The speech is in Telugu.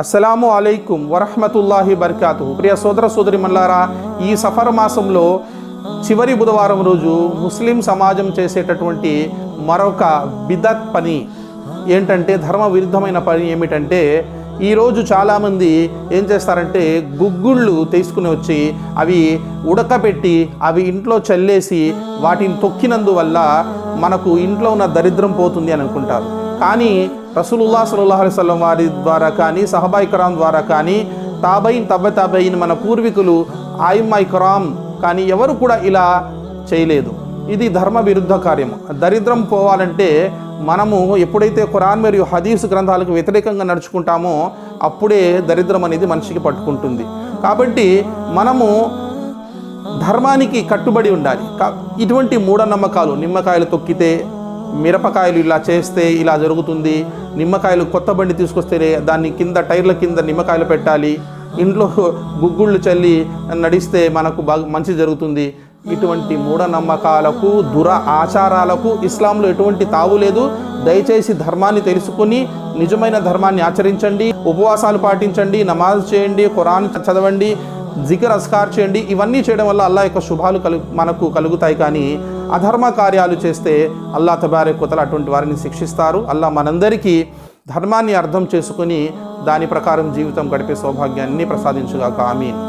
అస్సలాము అలైకుం వరహమతుల్లాహి బర్కాతు ప్రియ సోదర సోదరి మల్లారా ఈ సఫర్ మాసంలో చివరి బుధవారం రోజు ముస్లిం సమాజం చేసేటటువంటి మరొక బిదత్ పని ఏంటంటే ధర్మ విరుద్ధమైన పని ఏమిటంటే ఈరోజు చాలామంది ఏం చేస్తారంటే గుగ్గుళ్ళు తీసుకుని వచ్చి అవి ఉడకబెట్టి అవి ఇంట్లో చల్లేసి వాటిని తొక్కినందువల్ల మనకు ఇంట్లో ఉన్న దరిద్రం పోతుంది అని అనుకుంటారు. కానీ రసూలుల్లా సల్లాహు సలం వారి ద్వారా కానీ సహబాయి కరాం ద్వారా కానీ తాబైన్ తబ్బ తాబైన్ మన పూర్వీకులు ఆయమ్మాయి కరాం కానీ ఎవరు కూడా ఇలా చేయలేదు. ఇది ధర్మ విరుద్ధ కార్యం దరిద్రం పోవాలంటే మనము ఎప్పుడైతే ఖురాన్ మరియు హదీస్ గ్రంథాలకు వ్యతిరేకంగా నడుచుకుంటామో అప్పుడే దరిద్రం అనేది మనిషికి పట్టుకుంటుంది. కాబట్టి మనము ధర్మానికి కట్టుబడి ఉండాలి. కా- ఇటువంటి మూఢనమ్మకాలు నిమ్మకాయలు తొక్కితే మిరపకాయలు ఇలా చేస్తే ఇలా జరుగుతుంది. నిమ్మకాయలు కొత్త బండి తీసుకొస్తేనే దాన్ని కింద టైర్ల కింద నిమ్మకాయలు పెట్టాలి. ఇంట్లో గుగ్గుళ్ళు చల్లి నడిస్తే మనకు బాగా మంచి జరుగుతుంది. ఇటువంటి మూఢనమ్మకాలకు దుర ఆచారాలకు ఇస్లాంలో ఎటువంటి తావు లేదు. దయచేసి ధర్మాన్ని తెలుసుకుని నిజమైన ధర్మాన్ని ఆచరించండి. ఉపవాసాలు పాటించండి నమాజ్ చేయండి ఖురాన్ చదవండి. జికర్ అస్కార్ చేయండి. ఇవన్నీ చేయడం వల్ల అల్లా యొక్క శుభాలు కలు మనకు కలుగుతాయి. కానీ అధర్మ కార్యాలు చేస్తే అల్లా తబారే కొతలు అటువంటి వారిని శిక్షిస్తారు. అల్లా మనందరికీ ధర్మాన్ని అర్థం చేసుకుని దాని ప్రకారం జీవితం గడిపే సౌభాగ్యాన్ని ప్రసాదించుగాక. ఆమీన్.